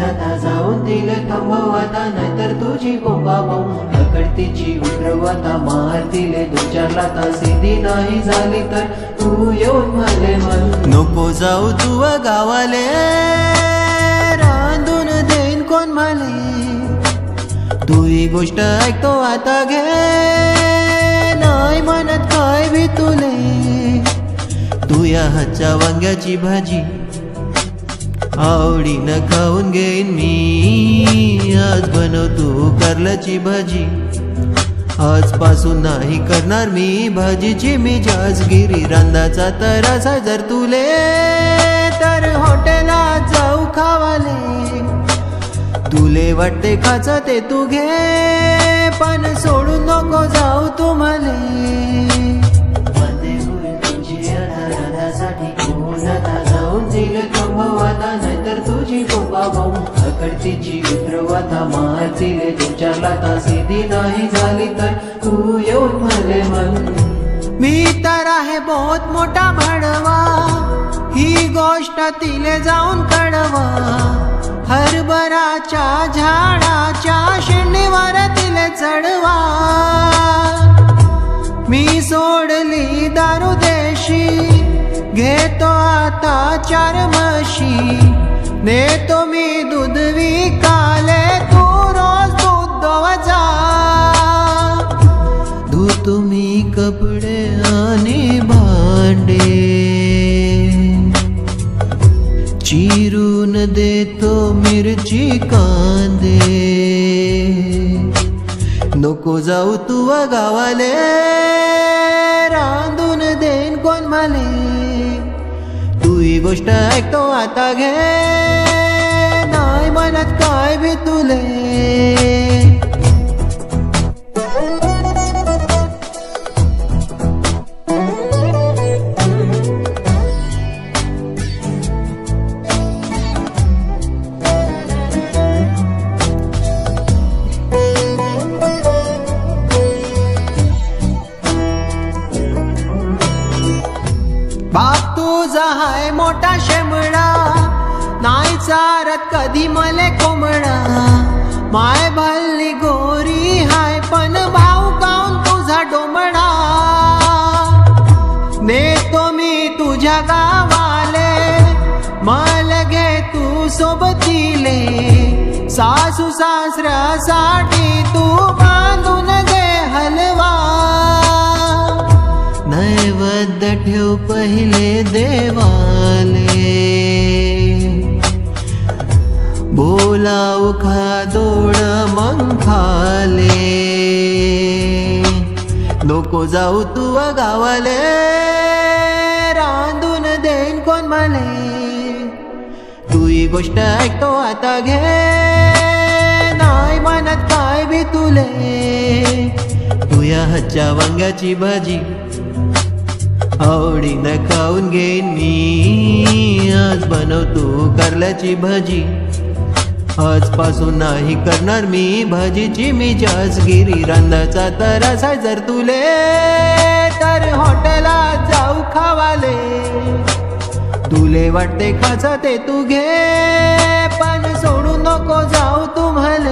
थांबव आता नाहीतर तुझी बोंबाबोंब ढकलतीची उतरवता मार दोन चार लाता सिधी नाही झाली तर तू येऊन मले मन नको जाऊ तू गावाले रांधून देईन कोण माले. तू ही गोष्ट ऐकतो आता घे नाही म्हणत काय भी तुले. तू या हातच्या वांग्याची भाजी आवडीनं खाऊन घेईन मी. आज बनवतो कारल्याची भाजी. आजपासून नाही करणार मी भाजीची. मी जाजगिरी रांदाचा तरासा जर तुले तर हॉटेलात जाऊ खावाले. तुले वाटते खाच ते तू घे पण सोडून नको जाऊ तुम्हाला. तुझी बोबा भाऊ अकडतीची उतरवाता मारतीले दोन चार सिधी नाही झाली तर तू येऊन मले मन मी तर आहे बहुत मोठा भडवा ही गोष्ट तिले जाऊन कळवा. हरभराच्या झाडाच्या शेंडीवर तिले चढवा. मी सोडली दारू देशी घेतो आता चार म्हशी. ने तुम्ही दूध विकाले तू रोज दूध जा धू तुम्ही कपडे आणि भांडे. चिरून देतो मिरची कांदे. नको जाऊ तू गावाले रांधून देन कोण माले. ही गोष्ट ऐकतो आता घे नाही म्हणत काय भी तुले बाप तुझा हाय मोठा शेमडा नाही चारत कधी मले कोंबडा माय भल्ली गोरी हाय पण भाऊ काऊन तुझा डोमडा नेतो मी तुझ्या गावाले मल घे तू सोबतीले. सासू सासऱ्यासाठी तू ठेव पहिले देवाले. बोलाव खादोड मग खाले नको जाऊ तू गावाले. रांधून देईन कोण माले. तू ही गोष्ट ऐकतो आता घे. नाही म्हणत काय बी तुले. तुया हच्च्या वांग्याची भाजी आवडीनं खाऊन घेईन मी. आज बनवतो कारल्याची भाजी. आजपासून नाही करणार मी भाजीची. मी गिरीरंदाचा तर तरासा जर तुले तर हॉटेलात जाऊ खावाले. तुले वाटते खाचा ते तू घे पण सोडू नको जाऊ तुम्हाला